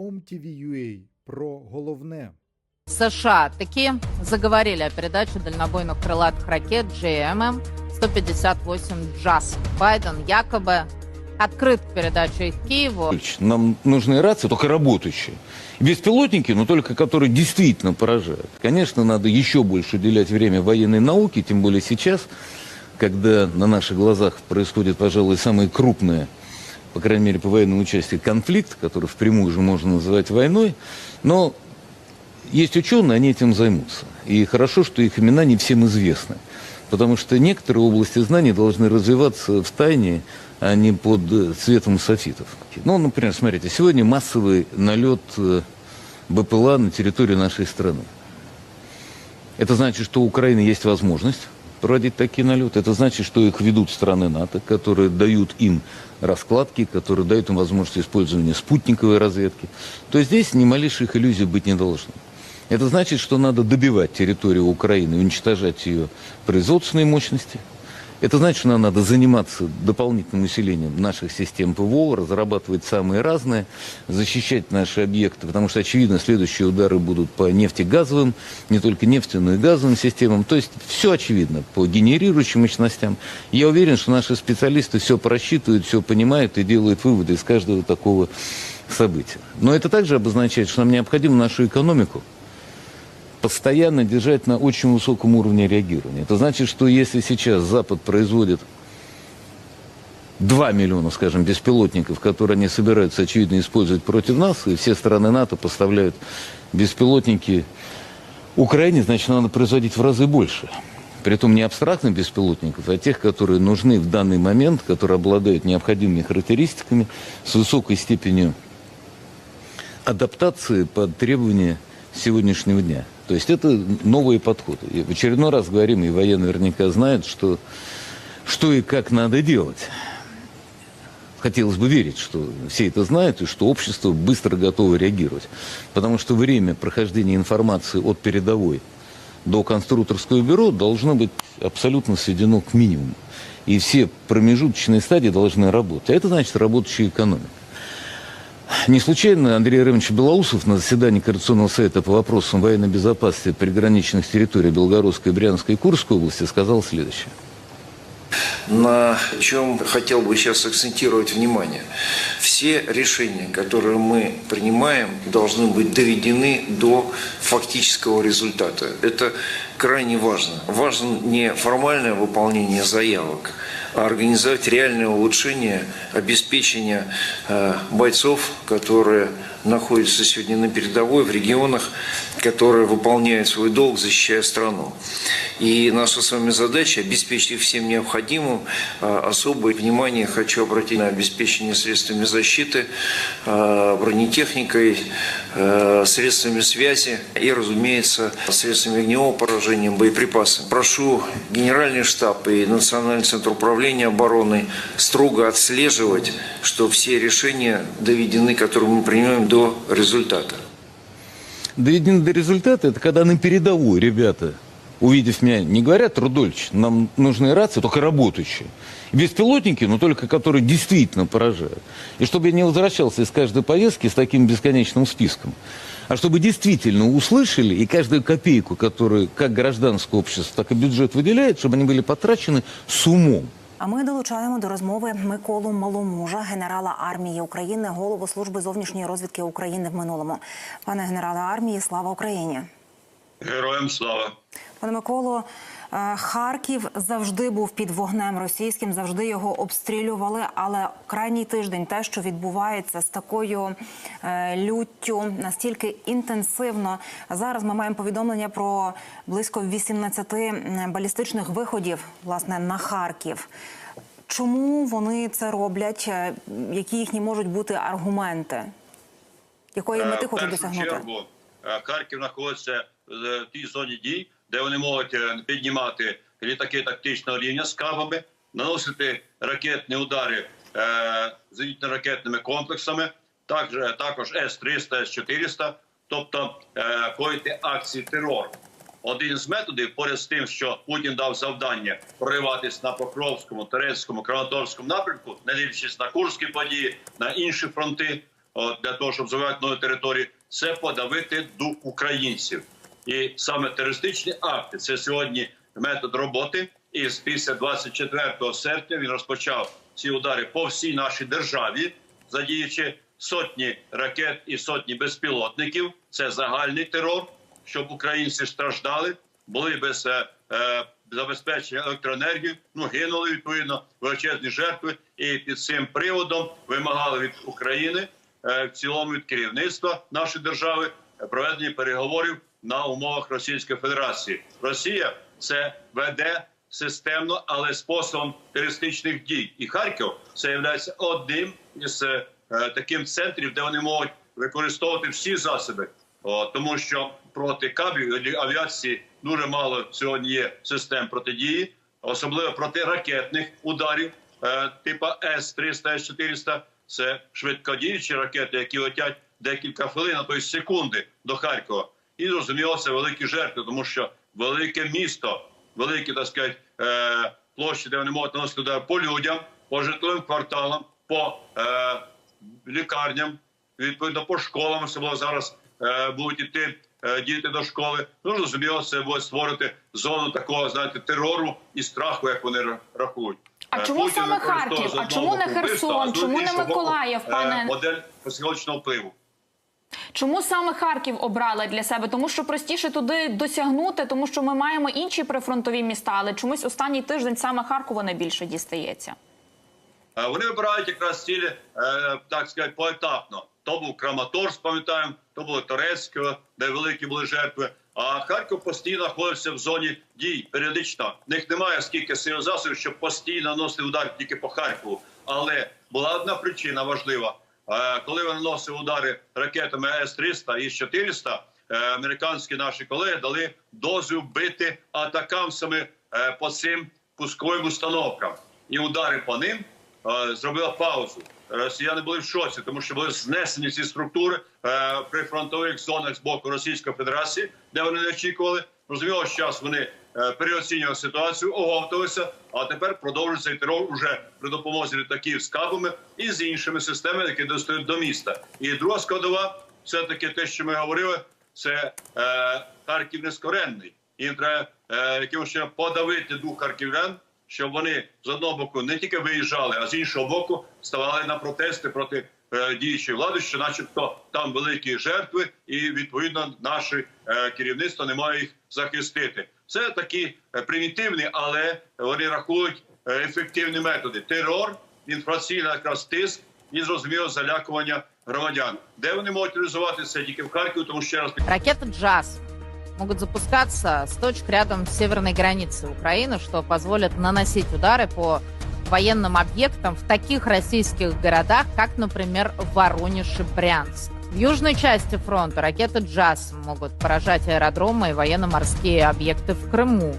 OMTV.ua про головне. США таки заговорили о передаче дальнобойных крылатых ракет JMM-158 «Джаз». Байден якобы открыт к передаче их Киеву. Нам нужны рации, только работающие. Беспилотники, но только которые действительно поражают. Конечно, надо еще больше уделять время военной науке, тем более сейчас, когда на наших глазах происходит, пожалуй, самые крупные, по крайней мере, по военному участию, конфликт, который впрямую уже можно называть войной. Но есть ученые, они этим займутся. И хорошо, что их имена не всем известны. Потому что некоторые области знаний должны развиваться в тайне, а не под э, цветом софитов. Ну, например, смотрите, сегодня массовый налет э, БПЛА на территорию нашей страны. Это значит, что у Украины есть возможность проводить такие налеты. Это значит, что их ведут страны НАТО, которые дают им раскладки, которые дают им возможность использования спутниковой разведки. То здесь ни малейших иллюзий быть не должно. Это значит, что надо добивать территорию Украины, уничтожать ее производственные мощности. Это значит, что нам надо заниматься дополнительным усилением наших систем ПВО, разрабатывать самые разные, защищать наши объекты, потому что, очевидно, следующие удары будут по нефтегазовым, не только нефтяным, но и газовым системам. То есть все очевидно по генерирующим мощностям. Я уверен, что наши специалисты все просчитывают, все понимают и делают выводы из каждого такого события. Но это также обозначает, что нам необходимо нашу экономику постоянно держать на очень высоком уровне реагирования. Это значит, что если сейчас Запад производит 2 миллиона, скажем, беспилотников, которые они собираются, очевидно, использовать против нас, и все страны НАТО поставляют беспилотники Украине, значит, надо производить в разы больше. Притом не абстрактных беспилотников, а тех, которые нужны в данный момент, которые обладают необходимыми характеристиками, с высокой степенью адаптации под требования сегодняшнего дня. То есть это новые подходы. И в очередной раз говорим, и военные наверняка знают, что, что и как надо делать. Хотелось бы верить, что все это знают, и что общество быстро готово реагировать. Потому что время прохождения информации от передовой до конструкторского бюро должно быть абсолютно сведено к минимуму. И все промежуточные стадии должны работать. А это значит работающая экономика. Не случайно Андрей Иванович Белоусов на заседании Координационного совета по вопросам военной безопасности приграничных территорий Белгородской, Брянской и Курской области сказал следующее. на чем хотел бы сейчас акцентировать внимание. Все решения, которые мы принимаем, должны быть доведены до фактического результата. Это крайне важно. Важно не формальное выполнение заявок, а организовать реальное улучшение обеспечения э, бойцов, которые находятся сегодня на передовой в регионах, которые выполняют свой долг, защищая страну. И наша с вами задача обеспечить всем необходимым. А, Особое внимание хочу обратить на обеспечение средствами защиты, а, бронетехникой, средствами связи и, разумеется, средствами огневого поражения, боеприпасами. Прошу Генеральный штаб и Национальный центр управления обороны строго отслеживать, что все решения доведены, которые мы принимаем, до результата. Доведены до результата, это когда на передовой ребята, увидев меня, не говорят, Рудольевич, нам нужны рации, только работающие. Беспилотники, но только которые действительно поражают. И чтобы я не возвращался из каждой поездки с таким бесконечным списком, а чтобы действительно услышали, и каждую копейку, которую как гражданское общество, так и бюджет выделяет, чтобы они были потрачены с умом. А ми долучаємо до розмови Миколу Маломужа, генерала армії України, голову служби зовнішньої розвідки України в минулому. Пане генерале армії, слава Україні! Героям слава. Пане Миколо, е, Харків завжди був під вогнем російським, завжди його обстрілювали. Але крайній тиждень, те, що відбувається з такою е, люттю, настільки інтенсивно. Зараз ми маємо повідомлення про близько 18 балістичних виходів власне на Харків. Чому вони це роблять? Е, Які їхні можуть бути аргументи? Якої мети Е, хочуть досягнути? е, Харків знаходиться е, в тій зоні дій, де вони можуть е, піднімати літаки тактичного рівня з кабами, наносити ракетні удари е, зенітно-ракетними комплексами, також, також С-300, С-400, тобто е, коїти акції терору. Один з методів, поряд з тим, що Путін дав завдання прориватись на Покровському, Терецькому, Краматорському напрямку, не дивлячись на Курські події, на інші фронти. от, для того, щоб завоювати нові території, це подавити дух українців. І саме терористичні акти це сьогодні метод роботи. І після 24 серпня він розпочав ці удари по всій нашій державі, задіючи сотні ракет і сотні безпілотників. Це загальний терор, щоб українці страждали, були без е, е, забезпечення електроенергії, ну гинули відповідно величезні жертви, і під цим приводом вимагали від України е, в цілому від керівництва нашої держави проведення переговорів на умовах Російської Федерації. Росія це веде системно, але способом терористичних дій. І Харків це є одним із е, таким центрів, де вони можуть використовувати всі засоби. О, тому що проти кабів авіації дуже мало сьогодні є систем протидії, особливо проти ракетних ударів е, типу С-300, С-400. Це швидкодіючі ракети, які летять декілька хвилин, а то й секунди до Харкова. І зрозуміло, це великі жертви, тому що велике місто, великі так сказати, е, площі, де вони можуть наносити удар по людям, по житловим кварталам, по е, лікарням, відповідно по школам, особливо зараз е, будуть іти е, діти до школи. Ну зрозуміло, це буде створити зону такого знаєте терору і страху, як вони рахують. А Е, чому Путін саме Харків? А чому не Херсон? Чому не Миколаїв, е, пане? модель психологічного впливу. Чому саме Харків обрали для себе? Тому що простіше туди досягнути, тому що ми маємо інші прифронтові міста, але чомусь останній тиждень саме Харкову найбільше дістається. Е, Вони вибирають якраз цілі, е, так сказати, поетапно. То був Краматорськ, пам'ятаємо, то було Торецьке, де великі були жертви. А Харків постійно знаходився в зоні дій періодично. В них немає скільки сил засобів, щоб постійно наносити удар тільки по Харкову. Але була одна причина важлива. Е, Коли вони наносили удари ракетами С-300 і С-400, е, американські наші колеги дали дозвіл бити атакамсами е, по цим пусковим установкам. І удари по ним зробила паузу. Росіяни були в шоці, тому що були знесені ці структури при фронтових зонах з боку Російської Федерації, де вони не очікували. Розуміло, що зараз вони е, переоцінювали ситуацію, оговталися, а тепер продовжують цей терор уже при допомозі літаків з кабами і з іншими системами, які достають до міста. І друга складова, все таки те, що ми говорили, це е, Харків нескоренний. Їм треба е, якимось чином подавити дух харків'ян, щоб вони з одного боку не тільки виїжджали, а з іншого боку ставали на протести проти діючої влади, що, начебто, там великі жертви, і відповідно наше е, керівництво не має їх захистити. Це такі е, примітивні, але вони рахують е, ефективні методи: терор, інфраційний якраз тиск і зрозуміло залякування громадян. Де вони можуть реалізувати це тільки в Харкові, тому ще раз Ракеты «Джаз» могут запускаться с точек рядом с северной границей Украины, что позволит наносить удары по военным объектам в таких российских городах, как, например, Воронеж и Брянск. В южной части фронта ракеты «Джаз» могут поражать аэродромы и военно-морские объекты в Крыму.